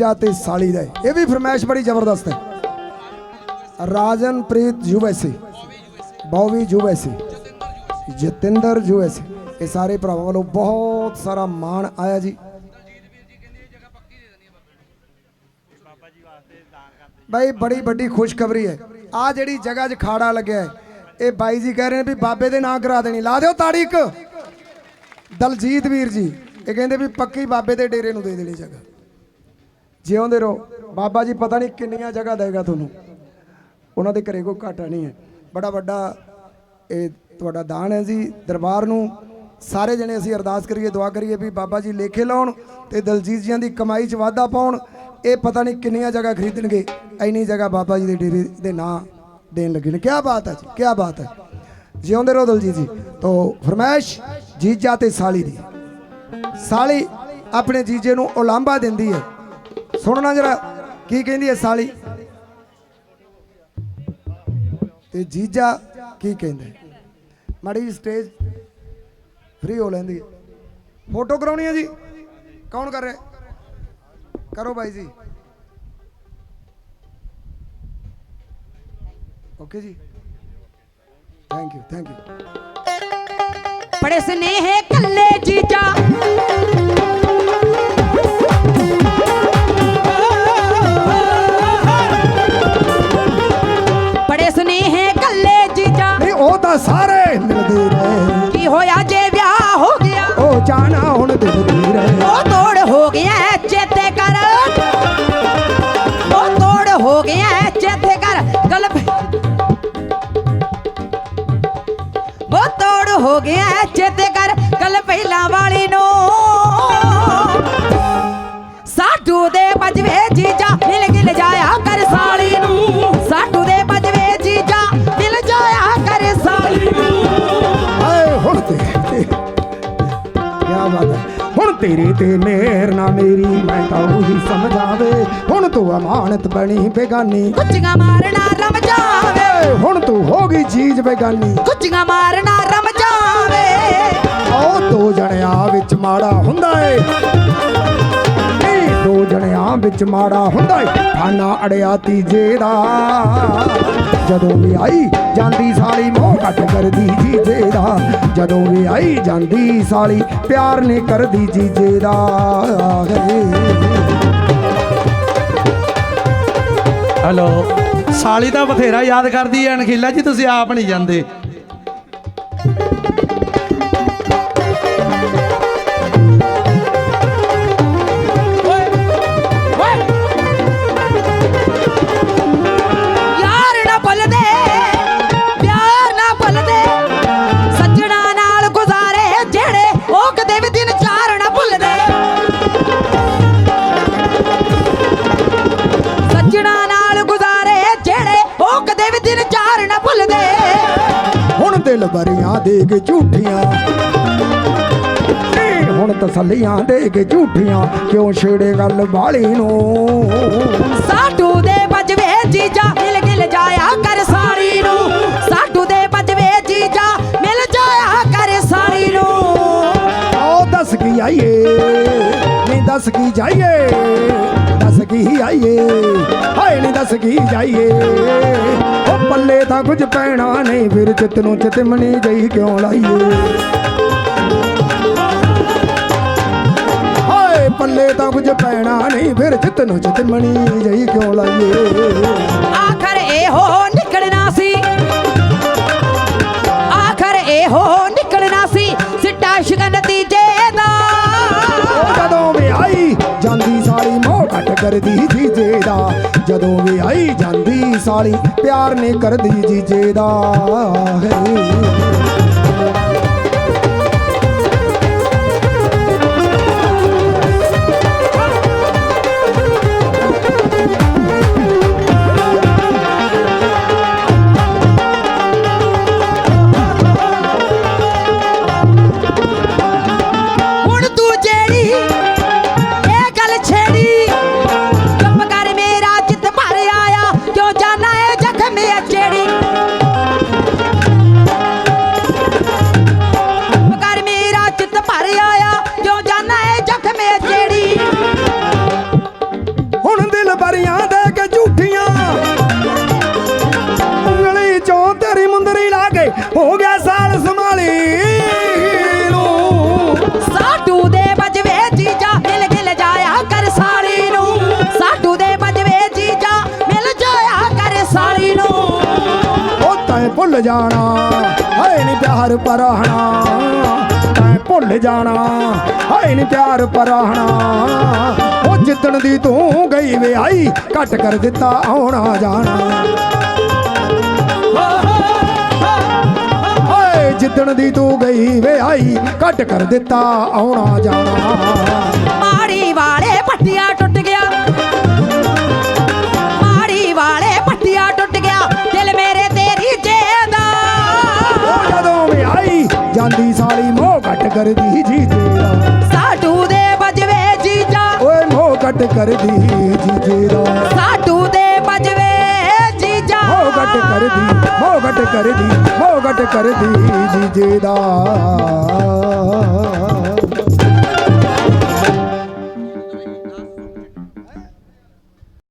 ਜੀਜਾ ਤੇ ਸਾਲੀ ਦਾ ਇਹ ਵੀ ਫਰਮਾਇਸ਼ ਬੜੀ ਜ਼ਬਰਦਸਤ ਹੈ। Rajanpreet USA Bowie USA Jatinder USA ਇਹ ਸਾਰੇ ਭਰਾਵਾਂ ਵੱਲੋਂ ਬਹੁਤ ਸਾਰਾ ਮਾਣ ਆਇਆ ਜੀ। ਬਾਈ, ਬੜੀ ਵੱਡੀ ਖੁਸ਼ਖਬਰੀ ਹੈ। ਆ ਜਿਹੜੀ ਜਗ੍ਹਾ 'ਚ ਖਾੜਾ ਲੱਗਿਆ ਇਹ ਬਾਈ ਜੀ ਕਹਿ ਰਹੇ ਨੇ ਵੀ ਬਾਬੇ ਦੇ ਨਾਂ ਕਰਾ ਦੇਣੀ। ਲਾ ਦਿਓ ਤਾੜੀ ਇੱਕ। ਦਲਜੀਤ ਵੀਰ ਜੀ, ਇਹ ਕਹਿੰਦੇ ਵੀ ਪੱਕੀ ਬਾਬੇ ਦੇ ਡੇਰੇ ਨੂੰ ਦੇ ਦੇਣੀ ਜਗ੍ਹਾ। ਜਿਉਂਦੇ ਰਹੋ। ਬਾਬਾ ਜੀ ਪਤਾ ਨਹੀਂ ਕਿੰਨੀਆਂ ਜਗ੍ਹਾ ਦੇਗਾ ਤੁਹਾਨੂੰ। ਉਹਨਾਂ ਦੇ ਘਰੇ ਕੋਈ ਘਾਟਾ ਨਹੀਂ ਹੈ। ਬੜਾ ਵੱਡਾ ਇਹ ਤੁਹਾਡਾ ਦਾਨ ਹੈ ਜੀ। ਦਰਬਾਰ ਨੂੰ ਸਾਰੇ ਜਣੇ ਅਸੀਂ ਅਰਦਾਸ ਕਰੀਏ, ਦੁਆ ਕਰੀਏ ਵੀ ਬਾਬਾ ਜੀ ਲੇਖੇ ਲਾਉਣ ਤੇ ਦਲਜੀਤ ਜੀਆਂ ਦੀ ਕਮਾਈ 'ਚ ਵਾਧਾ ਪਾਉਣ। ਇਹ ਪਤਾ ਨਹੀਂ ਕਿੰਨੀਆਂ ਜਗ੍ਹਾ ਖਰੀਦਣਗੇ। ਐਨੀ ਜਗ੍ਹਾ ਬਾਬਾ ਜੀ ਦੇ ਡੇਰੇ ਦੇ ਨਾਂ ਦੇਣ ਲੱਗੇ ਨੇ। ਕੀ ਬਾਤ ਹੈ ਜੀ ਕੀ ਬਾਤ ਹੈ। ਜਿਉਂਦੇ ਰਹੋ ਦਲਜੀਤ ਜੀ। ਤੋਂ ਫਰਮਾਇਸ਼, ਜੀਜਾ ਤੇ ਸਾਲੀ ਦੀ। ਸਾਲੀ ਆਪਣੇ ਜੀਜੇ ਨੂੰ ਉਲਾਂਭਾ ਦਿੰਦੀ ਹੈ। ਸੁਣਨਾ ਜਰਾ, ਕੀ ਕਹਿੰਦੀ ਹੈ ਸਾਲੀ? ਤੇ ਜੀਜਾ ਕੀ ਕਹਿੰਦਾ ਹੈ? ਮਾੜੀ ਸਟੇਜ ਫ੍ਰੀ ਹੋ ਲੈਂਦੀ ਹੈ ਫੋਟੋ ਕਰਾਉਣੀ ਹੈ ਜੀ? ਕੌਣ ਕਰ ਰਿਹਾ ਕਰੋ ਬਾਈ ਜੀ। ਓਕੇ ਜੀ। ਥੈਂਕ ਯੂ ਥੈਂਕ ਯੂ ਬੜੇ ਸਨੇਹ ਕੱਲੇ ਜੀਜਾ। ਹੋ ਗਿਆ ਚੇਤੇ ਕਰ ਗੱਲ ਪਹਿਲਾਂ ਵਾਲੀ ਨੂੰ। ਤੇਰੇ ਤੇ ਮੇਰ ਨਾ ਮੇਰੀ ਮੈਂ ਤਾਂ ਉਹੀ ਸਮਝਾਵੇ। ਹੁਣ ਤੂੰ ਅਮਾਨਤ ਬਣੀ ਬੇਗਾਨੀ। ਕੁੱਚੀਆਂ ਮਾਰਨਾ ਰਮ ਜਾਵੇ। ਹੁਣ ਤੂੰ ਹੋ ਗਈ ਚੀਜ਼ ਬੇਗਾਨੀ। ਕੁੱਚੀਆਂ ਮਾਰਨਾ ਰਮ ਜਾਵੇ। ਉਹ ਦੋ ਜਣਿਆਂ ਵਿੱਚ ਮਾੜਾ ਹੁੰਦਾ ਏ। ਵਿੱਚ ਮਾੜਾ ਹੁੰਦਾ ਏ, ਖਾਨਾ ਅੜਿਆ ਤੀਜੇ ਦਾ। ਜਦੋਂ ਵੀ ਆਈ ਜਾਂਦੀ ਸਾਲੀ, ਮੋਹ ਘੱਟ ਕਰਦੀ ਜੀਜੇ ਦਾ। ਜਦੋਂ ਵੀ ਆਈ ਜਾਂਦੀ ਸਾਲੀ, ਪਿਆਰ ਨੇ ਕਰਦੀ ਜੀਜੇ ਦਾ। ਹੈਲੋ, ਸਾਲੀ ਤਾਂ ਬਥੇਰਾ ਯਾਦ ਕਰਦੀ ਐ, ਅਣਖੀਲਾ ਜੀ, ਤੁਸੀਂ ਆਪ ਨਹੀਂ ਜਾਂਦੇ। ਹੁਣ ਦਿਲ ਬਰੀਆਂ ਦੇ ਕੇ ਝੂਠੀਆਂ। ਹੁਣ ਤਸੱਲੀਆਂ ਦੇ ਕੇ ਝੂਠੀਆਂ ਕਿਉਂ ਛੇੜੇ ਗੱਲ ਬਾਲੀ ਨੂੰ? ਸਾਡੂ ਦੇ ਬਜਵੇ ਜੀਜਾ ਮਿਲ ਗਿਲ ਜਾਇਆ ਕਰ ਸਾੜੀ ਨੂੰ। ਸਾਡੂ ਦੇ ਬਜਵੇ ਜੀਜਾ ਮਿਲ ਜਾਇਆ ਕਰ ਸਾੜੀ ਨੂੰ। ਆਓ ਦੱਸ ਕੀ ਆਈਏ ਨਹੀਂ ਦੱਸ ਕੀ ਜਾਈਏ? ਕੀ ਆਈਏ। ਹਾਏ ਨਹੀਂ ਦੱਸ ਕੀ ਜਾਈਏ। ਉਹ ਪੱਲੇ ਤਾਂ ਕੁਝ ਪੈਣਾ ਨਹੀਂ, ਫਿਰ ਚਿੱਤ ਨੂੰ ਚਿਤਮਣੀ ਜਈ ਕਿਉਂ ਲਾਈਏ? ਹਾਏ ਪੱਲੇ ਤਾਂ ਕੁਝ ਪੈਣਾ ਨਹੀਂ, ਫਿਰ ਚਿੱਤ ਨੂੰ ਚਿਤਮਣੀ ਜਈ ਕਿਉਂ ਲਾਈਏ? ਆਖਰ ਇਹੋ ਕਰਦੀ ਜੀਜੇ ਦਾ ਜਦੋਂ ਵੀ ਆਈ ਜਾਂਦੀ ਸਾਲੀ ਪਿਆਰ ਨੇ ਕਰਦੀ ਜੀਜੇ ਦਾ ਹੈ। ਹੋ ਗਿਆ ਸਾਲ ਸੰਭਾਲੀ ਉਹ ਤੈਂ ਭੁੱਲ ਜਾਣਾ ਹਾਏ ਨੀ ਪਿਆਰ ਪਰਹਣਾ ਤੈਂ ਭੁੱਲ ਜਾਣਾ ਹਾਏ ਨੀ ਪਿਆਰ ਪਰਹਣਾ ਉਹ ਜਿੱਦਣ ਦੀ ਤੂੰ ਗਈ ਵਿਆਹੀ ਘਟ ਕਰ ਦਿੱਤਾ ਆਉਣਾ ਜਾਣਾ। ਜਿੱਦਣ ਦੀ ਤੂੰ ਗਈ ਵਿਆਹੀ ਘਟ ਕਰ ਦਿੱਤਾ ਆਉਣਾ ਜਾਣਾ। ਮਾੜੀ ਵਾਲੇ ਪੱਟੀਆਂ ਟੁੱਟ ਗਿਆ। ਮਾੜੀ ਵਾਲੇ ਪੱਟੀਆਂ ਟੁੱਟ ਗਿਆ ਦਿਲ ਮੇਰੇ ਤੇਰੀ ਜੇਦਾ ਉਹ ਜਦੋਂ ਵਿਆਹੀ ਜਾਂਦੀ ਸਾਲੀ ਮੋਹ ਘਟ ਕਰਦੀ ਜੀ ਤੇਰਾ। ਸਾਡੂ ਦੇ ਬਜਵੇ ਜੀਜਾ। ਓਏ ਮੋਹ ਘਟ ਕਰਦੀ ਜੀ ਤੇਰਾ। ਜੀਜਾ ਮੋਹ ਘਟ ਕਰਦੀ ਮੋਹ ਘਟ ਕਰਦੀ ਮੋਹ ਘਟ ਕਰਦੀ ਜੀ ਦਾ